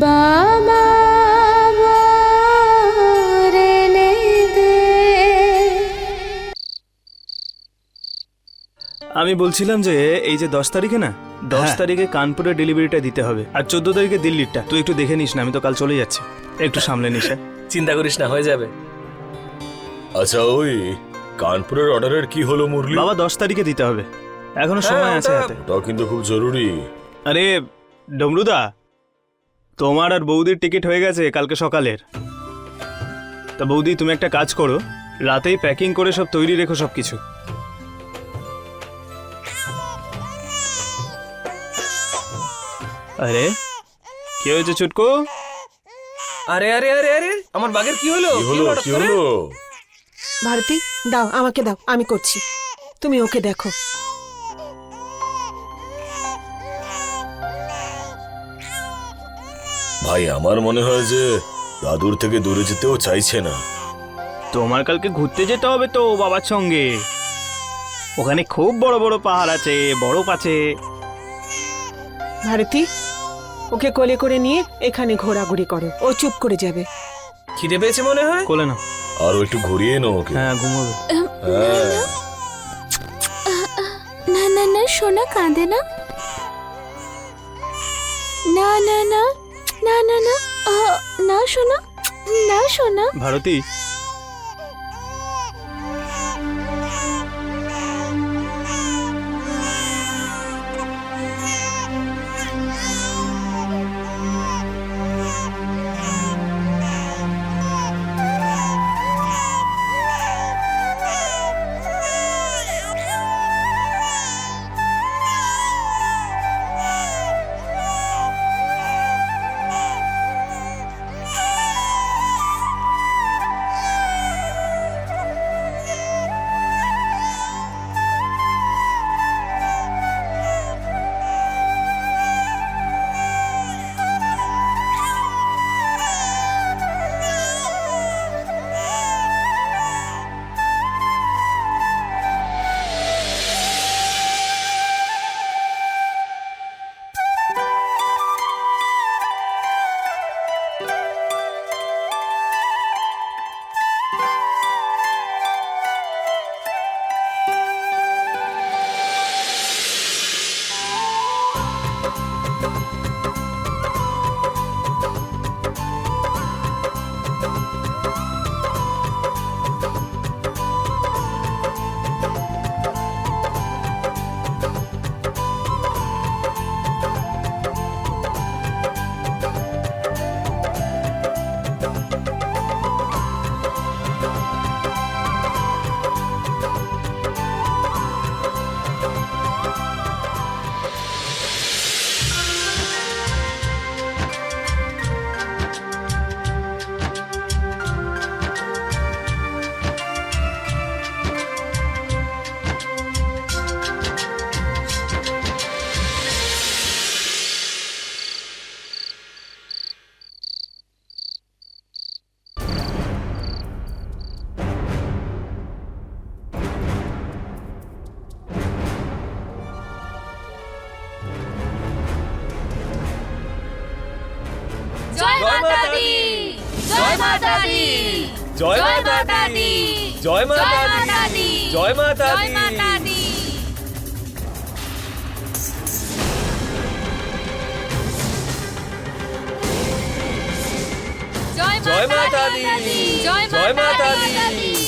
বাবা আমি বলছিলাম যে এই যে দশ তারিখে না দশ হ্যাঁ। তারিখে কানপুরের ডেলিভারিটা দিতে হবে। আর চোদ্দ তারিখে দিল্লিরটা। তুই একটু দেখে নিস না আমি তো কাল চলে যাচ্ছি। একটু সামলে নিস হ্যাঁ? চিন্তা করিস না হয়ে যাবে। আচ্ছা ওই কানপুরের অর্ডারের কি হলো মুরলি? বাবা দশ তারিখে দিতে হবে। এখনও সময় হ্যাঁ, আছে ওটা- হাতে। ওটাও কিন্তু খুব জরুরি। আরে ডমরুদা তোমার আর বৌদির টিকিট হয়ে গেছে কালকে সকালের। তা বৌদি তুমি একটা কাজ করো। রাতেই প্যাকিং করে সব তৈরি রেখো সব কিছু আরে কি হয়েছে চুটকু? আরে আরে আরে আরে আমার বাগের কি হলো? কি হলো? কি হলো? ভারতী দাও আমাকে দাও আমি করছি। তুমি ওকে দেখো। ভাই আমার মনে হয় যে দাদুর থেকে দূরে যেতেও চাইছে না। তোমার কালকে ঘুরতে যেতে হবে তো বাবার সঙ্গে। ওখানে খুব বড় বড় পাহাড় আছে বরফ আছে। ভারতী ওকে কোলে করে নিয়ে এখানে ঘোরাঘুরি করো। ও চুপ করে যাবে। খিদে পেয়েছে মনে হয়? কোলে না আর একটু ঘুরিয়ে নাও ওকে। হ্যাঁ ঘুমোবে। হ্যাঁ না না না সোনা কাঁদে না। না না না না না না না শোনা না সোনা ভারতী মাতা দি জয় মাতা দি জয় মাতা দি জয় মাতা দি জয় মাতা দি জয় মাতা দি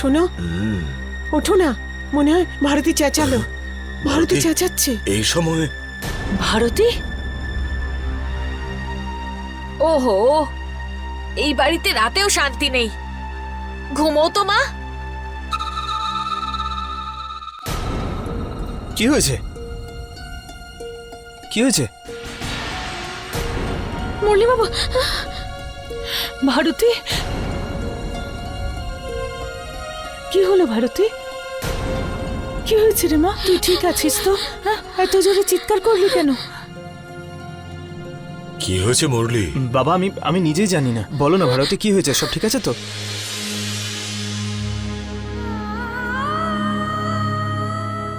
শোনো। ওঠো না মনে হয় ভারতী চেঁচালো। ভারতী? চেঁচাচ্ছে। এই সময় ভারতী? ওহো এই বাড়িতে রাতেও শান্তি নেই। ঘুমো তো মা। কি হয়েছে? কি হয়েছে? মুরলি বাবু ভারতী কি হলো ভারতী? কি হয়েছে রে মা? তুই ঠিক আছিস তো? হ্যাঁ? এত জোরে চিৎকার করলি কেন? কি হয়েছে মুরলি? বাবা আমি আমি নিজেই জানি না। বলো না ভারতী কি হয়েছে? সব ঠিক আছে তো?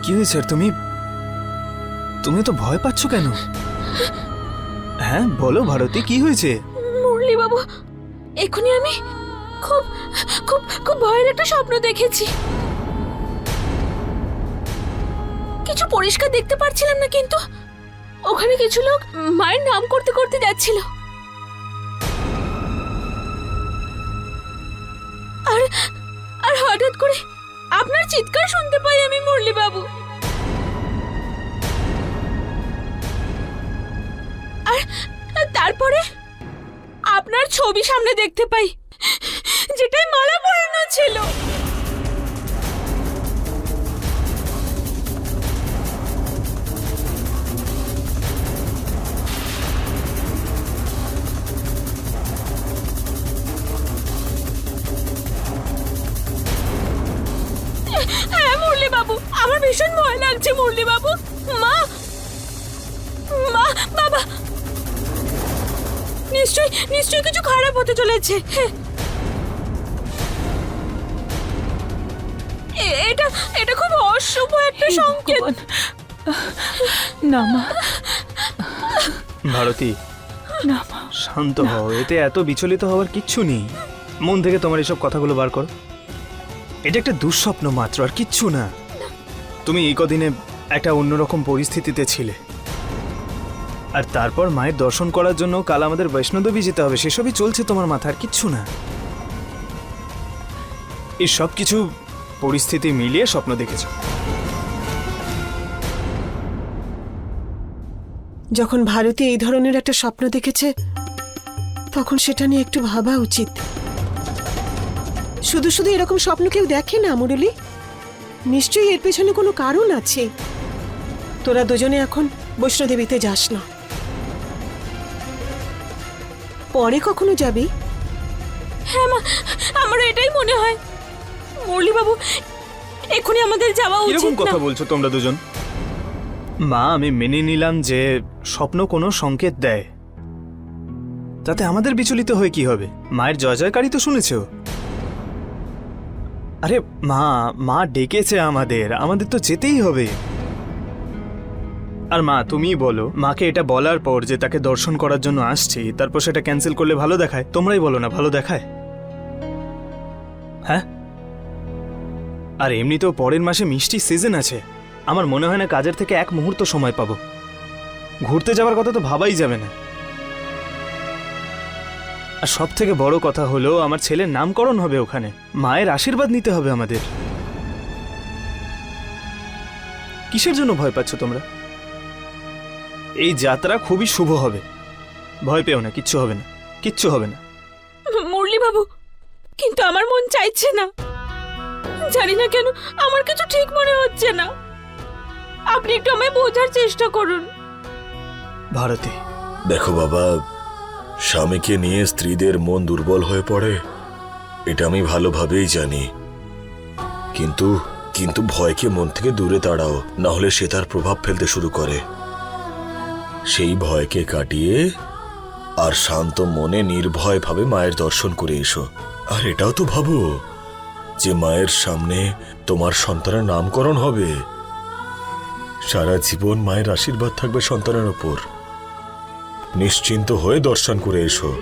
কি হয়েছে আর তুমি? তুমি তো ভয় পাচ্ছ কেন? হ্যাঁ বলো ভারতী কি হয়েছে? মুরলি বাবু এক্ষুনি আমি খুব খুব খুব ভয়ের একটা স্বপ্ন দেখেছি। কিছু পরিষ্কার দেখতে পারছিলাম না কিন্তু ওখানে কিছু লোক মায়ের নাম করতে করতে যাচ্ছিল। আর আর হঠাৎ করে আপনার চিৎকার শুনতে পাই আমি মুরলি বাবু আর তারপরে আপনার ছবি সামনে দেখতে পাই। যেটাই মালা পরানো ছিল। হ্যাঁ মুরলি আমার ভীষণ ভয় লাগছে মুরলি বাবু মা মা, বাবা। নিশ্চয় নিশ্চয় কিছু খারাপ হতে চলেছে। হ্যাঁ। এটা এটা খুব অশুভ একটা সংকেত। না মা। ভারতী না মা। শান্ত হও এতে এত বিচলিত হওয়ার কিচ্ছু নেই। মন থেকে তোমার এসব কথাগুলো বার করো। এটা একটা দুঃস্বপ্ন মাত্র আর কিচ্ছু না। তুমি এই কদিনে একটা অন্যরকম পরিস্থিতিতে ছিলে। আর তারপর মায়ের দর্শন করার জন্য কাল আমাদের বৈষ্ণোদেবী যেতে হবে সেসবই চলছে তোমার মাথার কিচ্ছু না। এই সব কিছু পরিস্থিতি মিলিয়ে স্বপ্ন দেখেছ। যখন ভারতী এই ধরনের একটা স্বপ্ন দেখেছে তখন সেটা নিয়ে একটু ভাবা উচিত। শুধু শুধু এরকম স্বপ্ন কেউ দেখে না মুরলি। নিশ্চয়ই এর পেছনে কোনো কারণ আছে। তোরা দুজনে এখন বৈষ্ণোদেবীতে যাস না। পরে কখনো যাবি? হ্যাঁ মা আমার এটাই মনে হয়। মুরলি বাবু এক্ষুনি আমাদের যাওয়া উচিত না। কথা বলছো তোমরা দুজন? মা আমি মেনে নিলাম যে স্বপ্ন কোনো সংকেত দেয়। তাতে আমাদের বিচলিত হয়ে কি হবে? মায়ের জয় জয়কারী তো শুনেছ। আরে মা মা ডেকেছে আমাদের আমাদের তো যেতেই হবে। আর মা তুমিই বলো মাকে এটা বলার পর যে তাকে দর্শন করার জন্য আসছি তারপর সেটা ক্যান্সেল করলে ভালো দেখায়। তোমরাই বলো না ভালো দেখায়? হ্যাঁ? আর এমনিতেও পরের মাসে মিষ্টি সিজন আছে। আমার মনে হয় না কাজের থেকে এক মুহূর্ত সময় পাবো। ঘুরতে যাওয়ার কথা তো ভাবাই যাবে না। আর সব থেকে বড় কথা হলো, আমার ছেলের নামকরণ হবে ওখানে। মায়ের আশীর্বাদ নিতে হবে আমাদের। কিসের জন্য ভয় পাচ্ছ তোমরা? এই যাত্রা খুবই শুভ হবে। ভয় পেও না, কিচ্ছু হবে না, কিচ্ছু হবে না। মুরলি বাবু কিন্তু আমার মন চাইছে না। জানি না কেন আমার কিছু ঠিক মনে হচ্ছে না। আপনি একটু আমায় বোঝার চেষ্টা করুন। ভারতী। দেখো বাবা স্বামীকে নিয়ে স্ত্রীদের মন দুর্বল হয়ে পড়ে এটা আমি ভালোভাবেই জানি। কিন্তু কিন্তু ভয়কে মন থেকে দূরে তাড়াও না হলে সে তার প্রভাব ফেলতে শুরু করে। সেই ভয়কে কাটিয়ে আর শান্ত মনে নির্ভয়ভাবে মায়ের দর্শন করে এসো। আর এটাও তো ভাবো যে মায়ের সামনে তোমার সন্তানের নামকরণ হবে। সারা জীবন মায়ের আশীর্বাদ থাকবে সন্তানের ওপর। নিশ্চিন্ত হয়ে দর্শন করে এসো।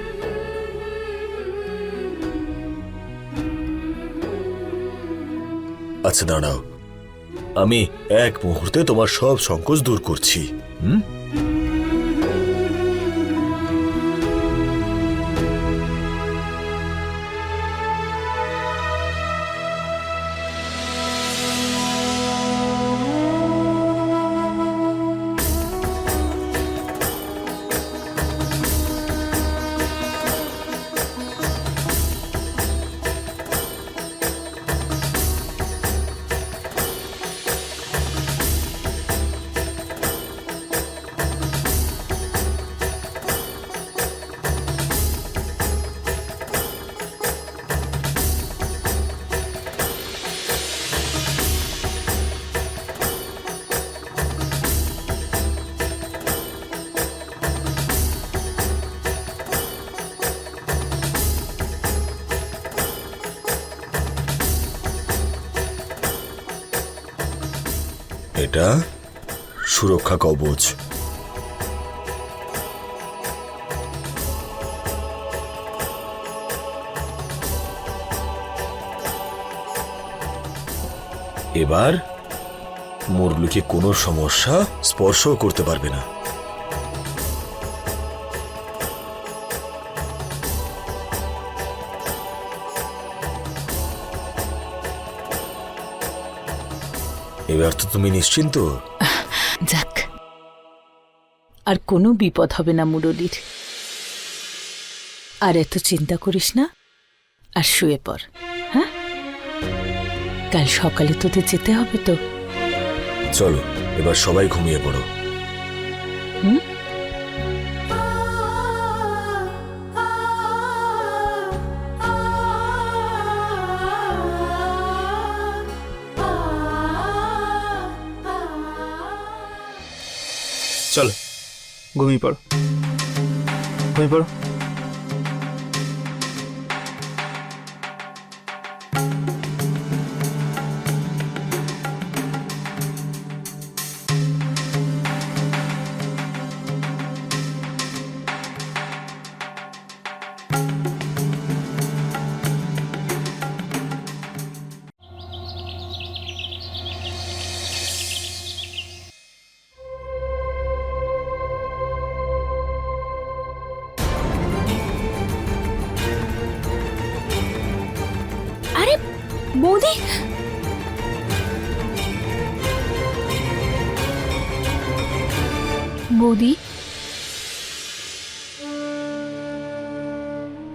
আচ্ছা দাঁড়াও। আমি এক মুহূর্তে তোমার সব সংকোচ দূর করছি, হুম? এটা সুরক্ষা কবচ। এবার মুরলুকে কোনো সমস্যা স্পর্শও করতে পারবে না। তো তুমি নিশ্চিন্ত? যাক। আর কোনো বিপদ হবে না মুরলির। আর এত চিন্তা করিস না আর শুয়ে পর হ্যাঁ? কাল সকালে তোদের যেতে হবে তো। চলো এবার সবাই ঘুমিয়ে পড়ো। চলো। ঘুমিয়ে পড়ো। ঘুমিয়ে পড়ো।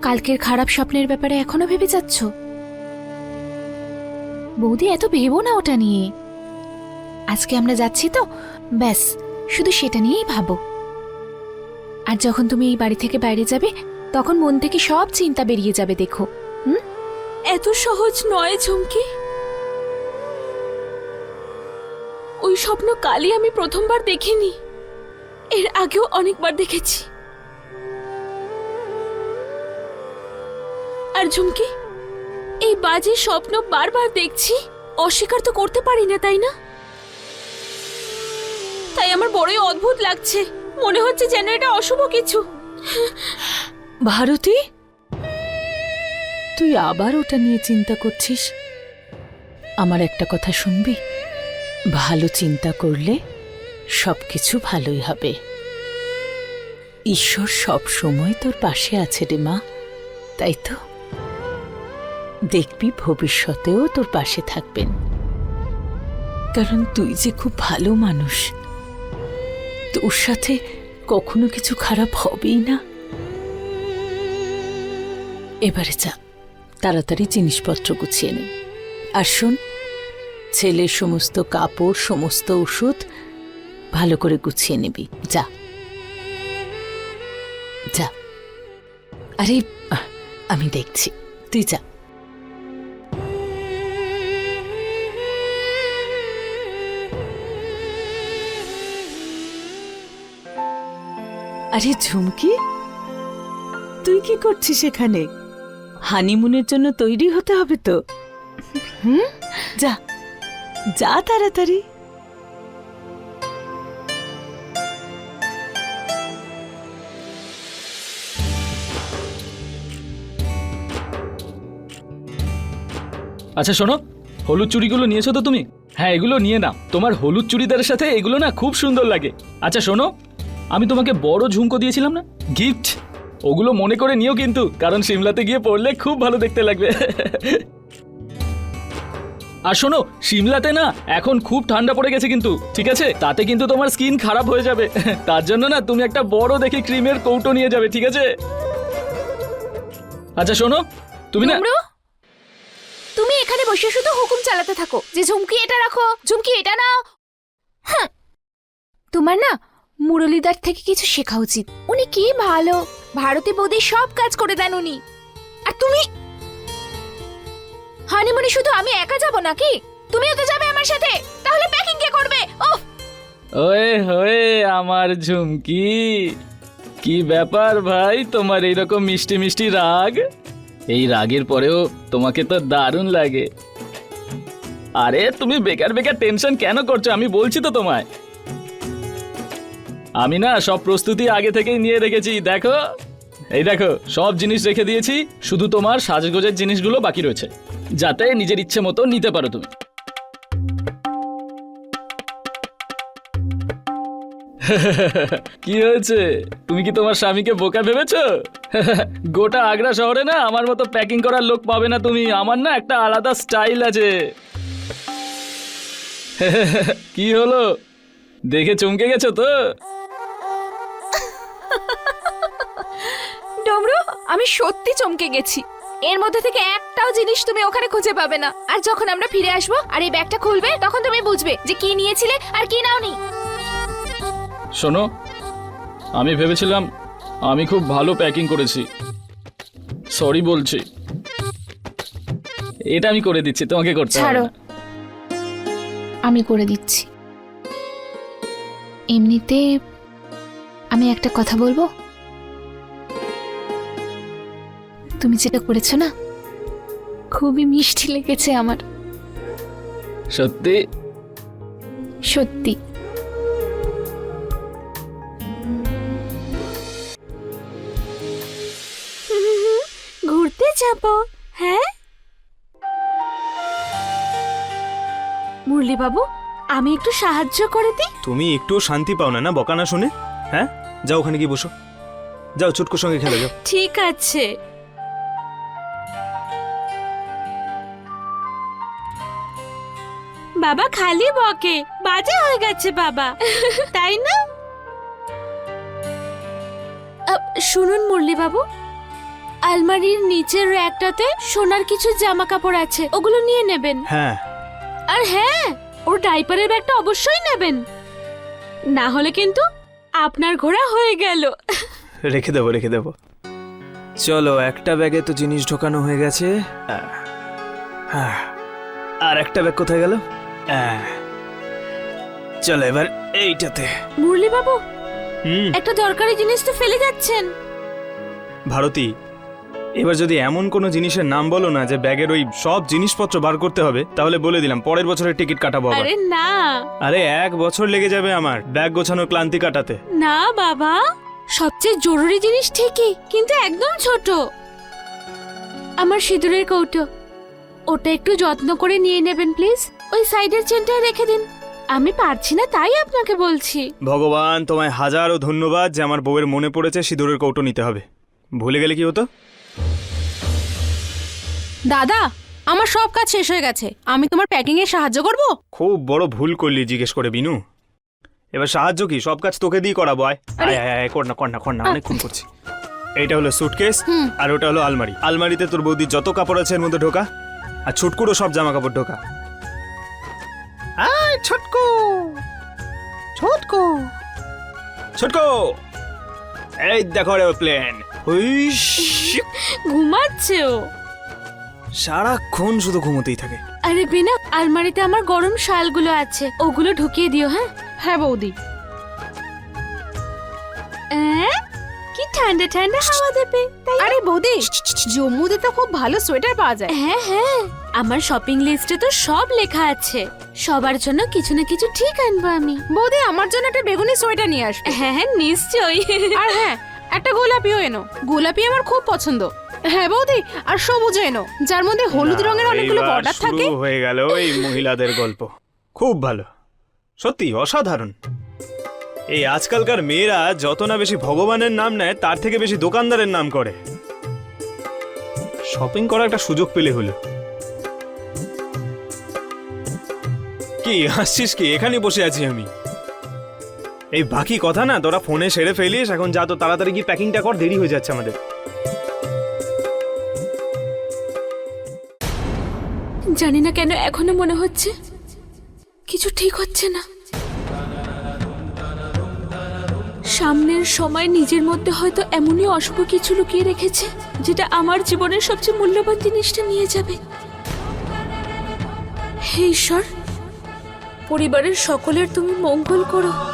কালকের খারাপ স্বপ্নের ব্যাপারে এখনও ভেবে যাচ্ছ? বৌদি এত ভেবো না ওটা নিয়ে। আজকে আমরা যাচ্ছি তো, ব্যাস, শুধু সেটা নিয়েই ভাবো। আর যখন তুমি এই বাড়ি থেকে বাইরে যাবে, তখন মন থেকে সব চিন্তা বেরিয়ে যাবে, দেখো। এত সহজ নয়, ঝুমকি। ওই স্বপ্ন কালই আমি প্রথমবার দেখিনি। এর আগেও অনেকবার দেখেছি। আর ঝুমকি, এই বাজে স্বপ্ন বারবার দেখছি, অস্বীকার তো করতে পারি না, তাই না? তাই আমার বড়ই অদ্ভুত লাগছে, মনে হচ্ছে যেন এটা অশুভ কিছু। ভারতী, তুই আবার ওটা নিয়ে চিন্তা করছিস? আমার একটা কথা শুনবি? ভালো চিন্তা করলে সব কিছু ভালোই হবে। ঈশ্বর সব সময় তোর পাশে আছে রে মা, তাই তো? দেখবি ভবিষ্যতেও তোর পাশে থাকবেন। কারণ তুই যে খুব ভালো মানুষ, তোর সাথে কখনো কিছু খারাপ হবেই না। এবারে যা, তাড়াতাড়ি জিনিসপত্র গুছিয়ে নে। আর শোন, ছেলের সমস্ত কাপড়, সমস্ত ওষুধ ভালো করে গুছিয়ে নিবি। যা। যা। আরে আমি দেখছি। তুই যা। আরে ঝুমকি তুই কি করছিস এখানে? হানিমুনের জন্য তৈরি হতে হবে তো। হুম? যা যা তাড়াতাড়ি। আচ্ছা শোনো হলুদ চুড়িগুলো নিয়েছো তো তুমি? হ্যাঁ এগুলো নিয়ে নাও। তোমার হলুদ চুড়িদারের সাথে এগুলো না খুব সুন্দর লাগে। আচ্ছা শোনো আমি তোমাকে বড় ঝুমকো দিয়েছিলাম না? গিফট ওগুলো মনে করে নিও কিন্তু, কারণ সিমলাতে গিয়ে পড়লে খুব ভালো দেখতে লাগবে। আর শোনো, সিমলাতে না এখন খুব ঠান্ডা পড়ে গেছে কিন্তু, ঠিক আছে? তাতে কিন্তু তোমার স্কিন খারাপ হয়ে যাবে। তার জন্য না তুমি একটা বড় দেখে ক্রিমের কৌটো নিয়ে যাবে, ঠিক আছে? আচ্ছা শোনো, তুমি না তুমি এখানে বসে শুধু হুকুম চালাতে থাকো, যে ঝুমকি এটা রাখো, ঝুমকি এটা নাও। হ্যাঁ। তোমার না মুরলীদার থেকে কিছু শেখা উচিত। উনি কি ভালো? ভারতী বৌদি সব কাজ করে দেন উনি। আর তুমি? হানিমুনে শুধু আমি একা যাব নাকি? তুমিও তো যাবে আমার সাথে। তাহলে প্যাকিং কে করবে? ওহ ওয়ে হয়ে আমার ঝুমকি। কি ব্যাপার ভাই, তোমার এইরকম মিষ্টি মিষ্টি রাগ? এই রাগের পরেও তোমাকে তো দারুণ লাগে। আরে, তুমি বেকার বেকার টেনশন কেন করছ? আমি বলছি তো তোমায়। আমি না সব প্রস্তুতি আগে থেকেই নিয়ে রেখেছি, দেখো। এই দেখো, সব জিনিস রেখে দিয়েছি, শুধু তোমার সাজগোজের জিনিসগুলো বাকি রয়েছে, যাতে নিজের ইচ্ছে মতো নিতে পারো তুমি। কি হয়েছে? তুমি কি তোমার স্বামীকে বোকা ভেবেছো? গোটা আগ্রা শহরে না আমার মতো প্যাকিং করার লোক পাবে না তুমি, আমার না একটা আলাদা স্টাইল আছে। কি হলো? দেখে চমকে গেছো তো? ডমরু আমি সত্যি চমকে গেছি। এর মধ্যে থেকে একটাও জিনিস তুমি ওখানে খুঁজে পাবে না। আর যখন আমরা ফিরে আসব আর এই ব্যাগটা খুলবে তখন তুমি বুঝবে যে কি নিয়েছিলে আর কি নাওনি। শোনো আমি ভেবেছিলাম আমি খুব ভালো প্যাকিং করেছি। সরি বলছি। এটা আমি করে দিচ্ছি তোমাকে করতে হবে ছাড়ো। না। আমি করে দিচ্ছি। এমনিতে আমি একটা কথা বলব? তুমি যেটা করেছ না খুবই মিষ্টি লেগেছে আমার। সত্যি? সত্যি। ঘুরতে যাব হ্যাঁ? মুরলি বাবু আমি একটু সাহায্য করে দিই। তুমি একটুও শান্তি পাও না না বকানা শুনে? হ্যাঁ? যাও ওখানে গিয়ে বসো। যাও চুটকুর সঙ্গে খেলে যাও। ঠিক আছে। বাবা খালি বকে বাজে হয়ে গেছে বাবা। তাই না? আ, শুনুন মুরলি বাবু আলমারির নিচের র্যাকটাতে সোনার কিছু জামা কাপড় আছে ওগুলো নিয়ে নেবেন। হ্যাঁ। আর হ্যাঁ ওর ডাইপারের ব্যাগটা অবশ্যই নেবেন। না হলে কিন্তু আপনার ঘোড়া হয়ে গেল। রেখে দেবো রেখে দেবো। চলো একটা ব্যাগে তো জিনিস ঢোকানো হয়ে গেছে। হ্যাঁ আহ, আর একটা ব্যাগ কোথায় গেল? চলো এবার এইটাতে। মুরলি বাবু হুম। একটা দরকারি জিনিস তো ফেলে যাচ্ছেন। ভারতী এবার যদি এমন কোনো জিনিসের নাম বলো না যে ব্যাগের ওই সব জিনিসপত্র বার করতে হবে তাহলে বলে দিলাম পরের বছরের টিকিট কাটাবো আবার। আরে না। আরে এক বছর লেগে যাবে আমার ব্যাগ গোছানোর ক্লান্তি কাটাতে। না বাবা সবচেয়ে জরুরি জিনিস ঠিকই কিন্তু একদম ছোট। আমার সিঁদুরের কৌটো ওটা একটু যত্ন করে নিয়ে নেবেন প্লিজ। ওই সাইডের চেনটায় রেখে দিন। আমি পারছি না তাই আপনাকে বলছি। ভগবান তোমায় হাজারো ধন্যবাদ যে আমার বউয়ের মনে পড়েছে সিঁদুরের কৌটো নিতে হবে। ভুলে গেলে কি হতো? দাদা আমার সব কাজ শেষ হয়ে গেছে। আমি তোমার প্যাকিং এ সাহায্য করব? খুব বড় ভুল করলি জিজ্ঞেস করে বিনু। এবার সাহায্য কি? সব কাজ তোকে দিয়ে করাবো আয়। আয় আয়, আয় কর না কর না কর না অনেকক্ষণ করছি। এইটা হলো সুটকেস আর ওটা হলো আলমারি। আলমারিতে তোর বৌদির যত কাপড় আছে এর মধ্যে ঢোকা আর ছুটকুরও সব জামা কাপড় ঢোকা। আয় ছটকু! ছটকু! ছটকু! এই দেখো রে প্লেন ঘুমাচ্ছে ও সারাক্ষণ শুধু ঘুমোতেই থাকে। আরে বিনা আলমারিতে আমার গরম শালগুলো আছে ওগুলো ঢুকিয়ে দিও হ্যাঁ? হ্যাঁ বৌদি। অ্যাঁ? কি ঠান্ডা ঠান্ডা হাওয়া দেবে তাই আরে বৌদি জম্মুতে তো খুব ভালো সোয়েটার পাওয়া যায়। হ্যাঁ হ্যাঁ। আমার শপিং লিস্টে তো সব লেখা আছে। সবার জন্য কিছু না কিছু ঠিক আনব আমি। বৌদি আমার জন্য একটা বেগুনি সোয়েটার নিয়ে আসবে। হ্যাঁ হ্যাঁ নিশ্চয়ই। আর হ্যাঁ একটা গোলাপিও এনো। গোলাপি আমার খুব পছন্দ। হ্যাঁ বৌদি আর সবুজ এনো যার মধ্যে হলুদ রঙের অনেকগুলো বর্ডার থাকে। হয়ে গেল এই মহিলাদের গল্প। খুব ভালো। সত্যি অসাধারণ। এই আজকালকার মেয়েরা যত না বেশি ভগবানের নাম নেয় তার থেকে বেশি দোকানদারের নাম করে। শপিং করার একটা সুযোগ পেলে হলো। কি হাসছিস কি? এখানে বসে আছি আমি। এই বাকি কথা না তোরা ফোনে সেরে ফেলিস এখন যা তো তাড়াতাড়ি গিয়ে প্যাকিংটা কর দেরি হয়ে যাচ্ছে আমাদের। জানি না কেন এখনও মনে হচ্ছে। কিছু ঠিক হচ্ছে না। সামনের সময় নিজের মধ্যে হয়তো এমনই অশুভ কিছু লুকিয়ে রেখেছে, যেটা আমার জীবনের সবচেয়ে মূল্যবান জিনিসটা নিয়ে যাবে। হে ঈশ্বর, পরিবারের সকলের তুমি মঙ্গল করো।